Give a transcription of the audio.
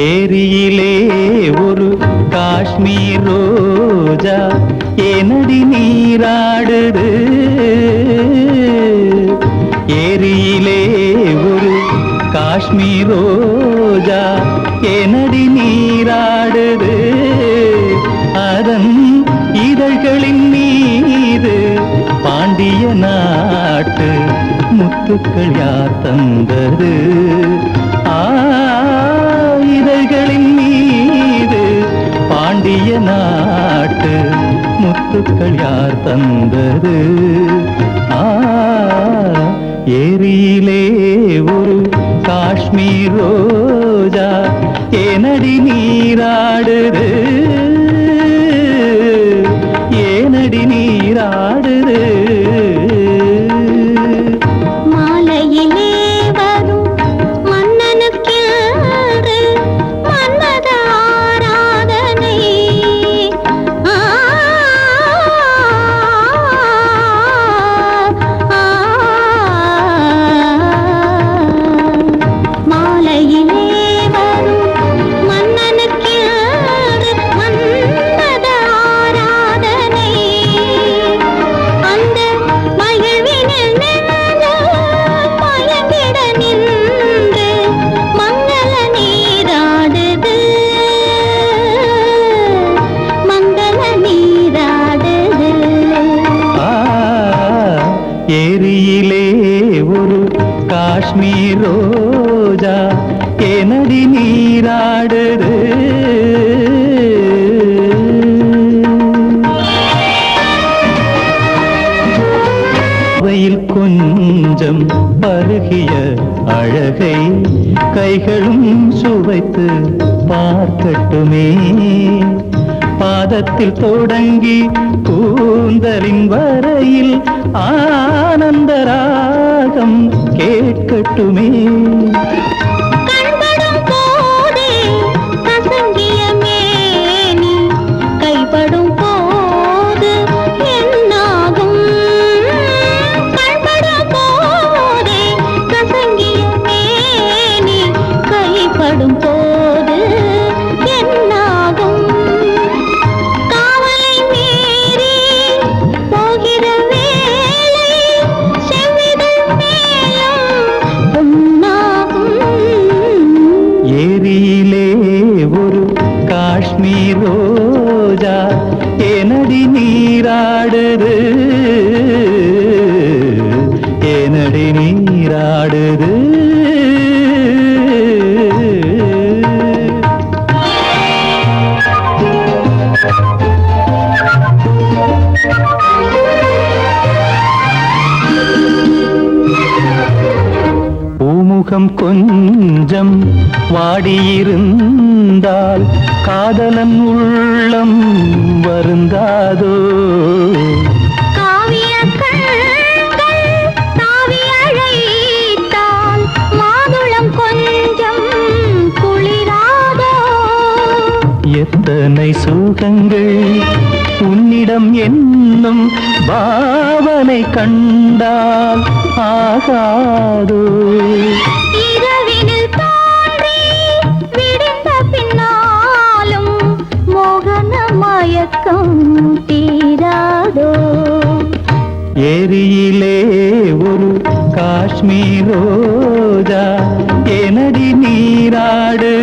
ஏரியிலே ஒரு காஷ்மீர் ரோஜா எனடி நீராடுது ஏரியிலே ஒரு காஷ்மீர் ரோஜா எனடி நீராடுது அதன் இதழ்களின் மீது பாண்டிய நாட்டு முத்துக்கள் யார் தந்தது? ஆ இந்திய நாட்டு முத்துக்கள் யார் தந்தது? ஏரியிலே ஒரு காஷ்மீர் ரோஜா ஏனடி நீ காஷ்மீர் ரோஜா ஏனடி நீராடுது. வெயில் கொஞ்சம் பருகிய அழகை கைகளும் சுவைத்து பார்க்கட்டுமே. பாதத்தில் தொடங்கி கூந்தலின் வரையில் ஆனந்தரா ஏனடி நீராடுது. பூமுகம் கொஞ்சம் வாடியிருந்தால் காதலன் உள்ளம் வருந்தாதோ? எத்தனை சுகங்கள் உன்னிடம் என்னும் பாவனை கண்டால் ஆகாதோ? இரவினில் தோன்றி விடிந்த பின்னாலும் மோகன மயக்கம் தீராதோ? ஏரியிலே ஒரு காஷ்மீர் ரோஜா எனடி நீராடுது